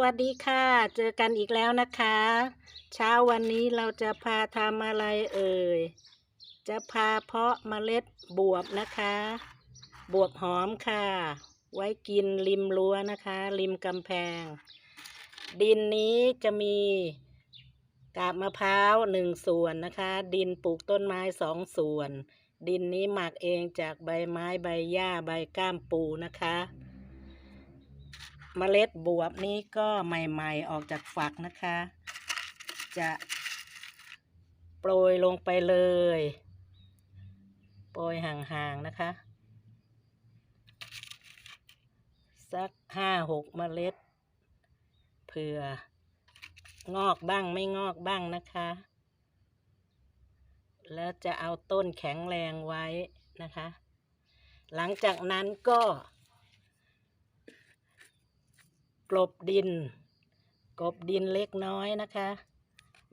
วัสดีค่ะ เจอกันอีกแล้วนะคะ เช้าวันนี้เราจะพาทำอะไรเอ่ย จะพาเพาะเมล็ดบวบนะคะ บวบหอมค่ะ ไว้กินริมรั้วนะคะ ริมกำแพง ดินนี้จะมีกาบมะพร้าวหนึ่งส่วนนะคะ ดินปลูกต้นไม้สองส่วน ดินนี้หมักเองจากใบไม้ใบหญ้าใบก้ามปูนะคะ เมล็ดบวบนี้ก็ใหม่ ๆ ออกจากฝักนะคะ จะโปรยลงไปเลย โปรยห่างๆนะคะ สักห้าหกเมล็ด เผื่องอกบ้างไม่งอกบ้างนะคะ แล้วจะเอาต้นแข็งแรงไว้นะคะ หลังจากนั้นก็ กลบดิน กลบดินเล็กน้อยนะคะ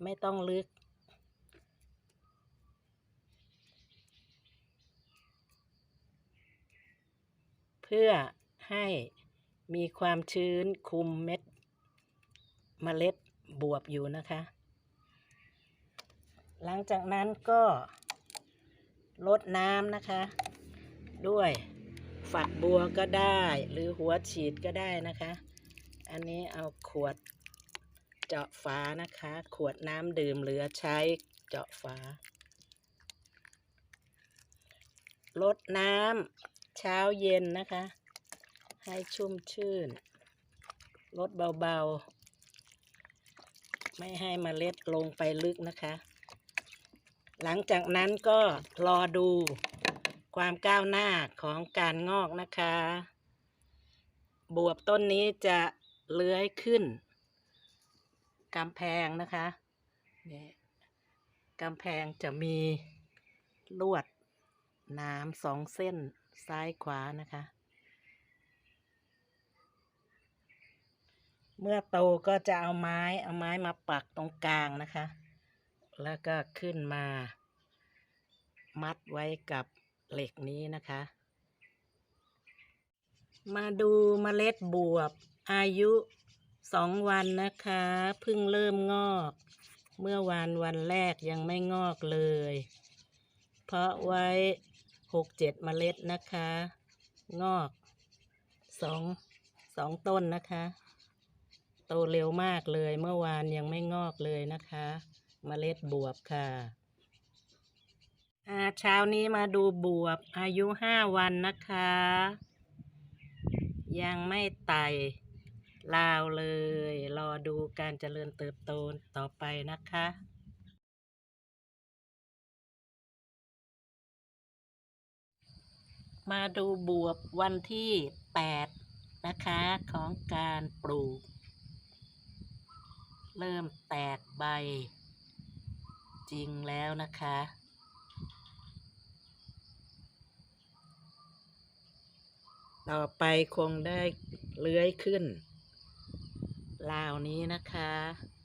ไม่ต้องลึก เพื่อให้มีความชื้นคุมเม็ดเมล็ดบวบอยู่นะคะ หลังจากนั้นก็ลดน้ำนะคะ ด้วยฝักบัวก็ได้หรือหัวฉีดก็ได้นะคะ อันนี้เอาขวดเจาะฝานะคะ ขวดน้ำดื่มเหลือใช้เจาะฝา ลดน้ำเช้าเย็นนะคะ ให้ชุ่มชื่น ลดเบาๆ ไม่ให้มเมล็ดลงไปลึกนะคะ หลังจากนั้นก็รอดูความก้าวหน้าของการงอกนะคะ บวบต้นนี้จะ เลื้อยขึ้นกำแพงนะคะนี่กำแพงจะมีลวดน้ำสองเส้นซ้ายขวานะคะ เมื่อโตก็จะเอาไม้เอาไม้มาปักตรงกลางนะคะ แล้วก็ขึ้นมา มัดไว้กับเหล็กนี้นะคะ มาดูเมล็ดบวบ อายุสองวันนะคะเพิ่งเริ่มงอก เมื่อวานวันแรกยังไม่งอกเลย เพราะไว้หกเจ็ดเมล็ดนะคะ งอกสองสองต้นนะคะ โตเร็วมากเลยเมื่อวานยังไม่งอกเลยนะคะเมล็ดบวบค่ะอาเช้านี้มาดูบวบอายุห้าวันนะคะ ยังไม่ไต่ ลาวเลย รอดูการเจริญเติบโตต่อไปนะคะมาดูบวบวันที่แปดนะคะของการปลูก เริ่มแตกใบ จริงแล้วนะคะ ต่อไปคงได้เลื้อยขึ้น ลาวนี้นะคะ